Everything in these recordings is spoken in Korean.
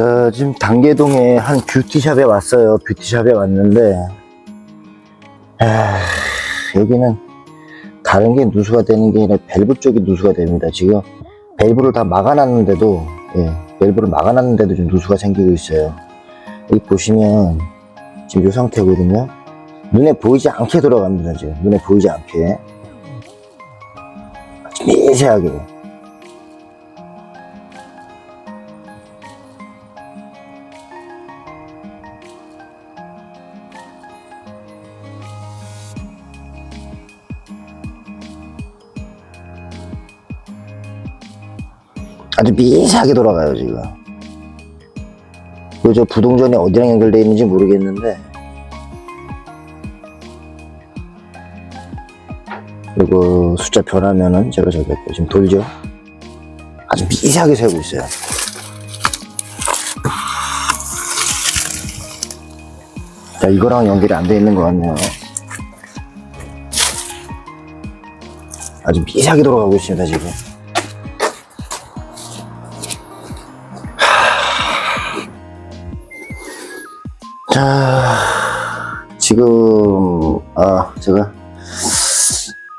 자, 지금 단계동에 한 뷰티샵에 왔어요. 뷰티샵에 왔는데, 아, 여기는 다른 게 누수가 되는 게 아니라 밸브 쪽이 누수가 됩니다. 지금 밸브를 다 막아놨는데도, 예, 밸브를 막아놨는데도 좀 누수가 생기고 있어요. 여기 보시면 지금 이 상태거든요. 눈에 보이지 않게 돌아갑니다. 지금 눈에 보이지 않게. 미세하게. 아주 미세하게 돌아가요 지금. 그저 부동전이 어디랑 연결되어 있는지 모르겠는데 그리고 숫자 변하면은 제가 저기. 지금 돌죠? 아주 미세하게 세고 있어요. 자 이거랑 연결이 안 돼 있는 것 같네요. 아주 미세하게 돌아가고 있습니다 지금. 자, 지금, 아, 제가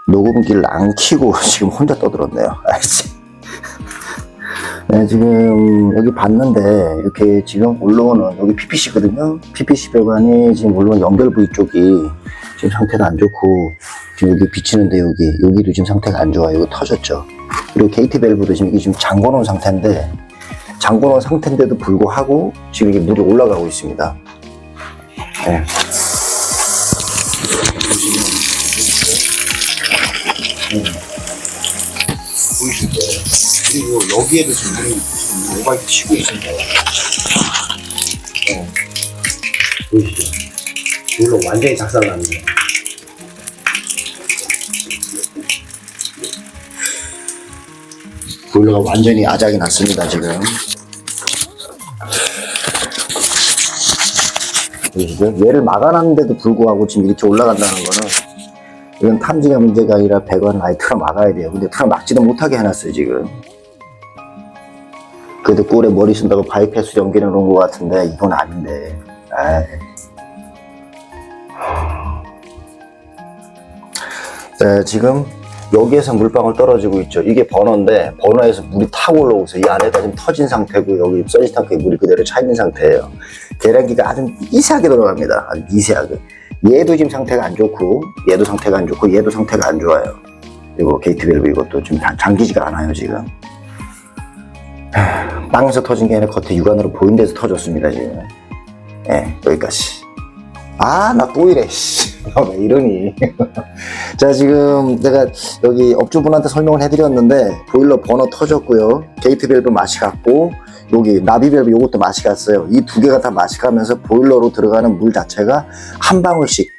녹음기를 안 켜고 지금 혼자 떠들었네요. 네, 지금 여기 봤는데 이렇게 지금 올라오는 여기 PPC거든요. PPC 배관이 지금 올라오는 연결 부위 쪽이 지금 상태가 안 좋고 지금 여기 비치는데 여기 여기도 지금 상태가 안 좋아요. 이거 터졌죠. 그리고 게이트 밸브도 지금 이게 지금 잠궈놓은 상태인데 잠궈놓은 상태인데도 불구하고 지금 이게 물이 올라가고 있습니다. 네. 보이실 거예요. 그리고 여기에도 지금 오바이트 치고 있습니다. 어. 보이시죠? 물로 완전히 작살납니다. 보일러가 완전히 아작이 났습니다, 지금. 보이시죠? 얘를 막아놨는데도 불구하고 지금 이렇게 올라간다는 거는 이건 탐지가 문제가 아니라 배관 라이트로 막아야 돼요. 근데 틀어 막지도 못하게 해놨어요, 지금. 그래도 꿀에 머리 쓴다고 바이패스 연기해 놓은 것 같은데 이건 아닌데. 네, 지금 여기에서 물방울 떨어지고 있죠. 이게 버너인데 버너에서 물이 타고 올라오고 있어요. 이 안에가 지금 터진 상태고 여기 서지 탱크에 물이 그대로 차 있는 상태예요. 계량기가 아주 미세하게 돌아갑니다. 아주 미세하게. 얘도 지금 상태가 안 좋고 얘도 상태가 안 좋고 얘도 상태가 안 좋아요. 그리고 게이트 밸브 이것도 지금 다 잠기지가 않아요 지금. 하, 빵에서 터진 게 아니라 겉에 육안으로 보인 데서 터졌습니다 지금. 예, 여기까지. 아, 나 또 이래, 씨. 아, 왜 이러니. 자, 지금 제가 여기 업주분한테 설명을 해드렸는데, 보일러 버너 터졌고요. 게이트 밸브 맛이 갔고, 여기 나비 밸브 요것도 맛이 갔어요. 이 두 개가 다 맛이 가면서 보일러로 들어가는 물 자체가 한 방울씩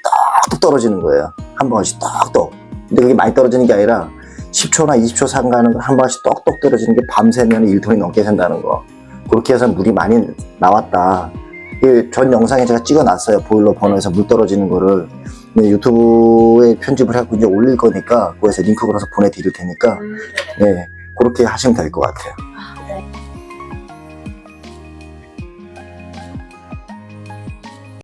떡떡 떨어지는 거예요. 한 방울씩 떡떡. 근데 그게 많이 떨어지는 게 아니라 10초나 20초 상가는 한 방울씩 떡떡 떨어지는 게 밤새면 1톤이 넘게 샌다는 거. 그렇게 해서 물이 많이 나왔다. 이전 영상에 제가 찍어놨어요. 보일러 번호에서 물 떨어지는 거를. 네, 유튜브에 편집을 해갖고 이제 올릴 거니까, 거기서 링크 걸어서 보내드릴 테니까, 네, 그렇게 하시면 될 것 같아요.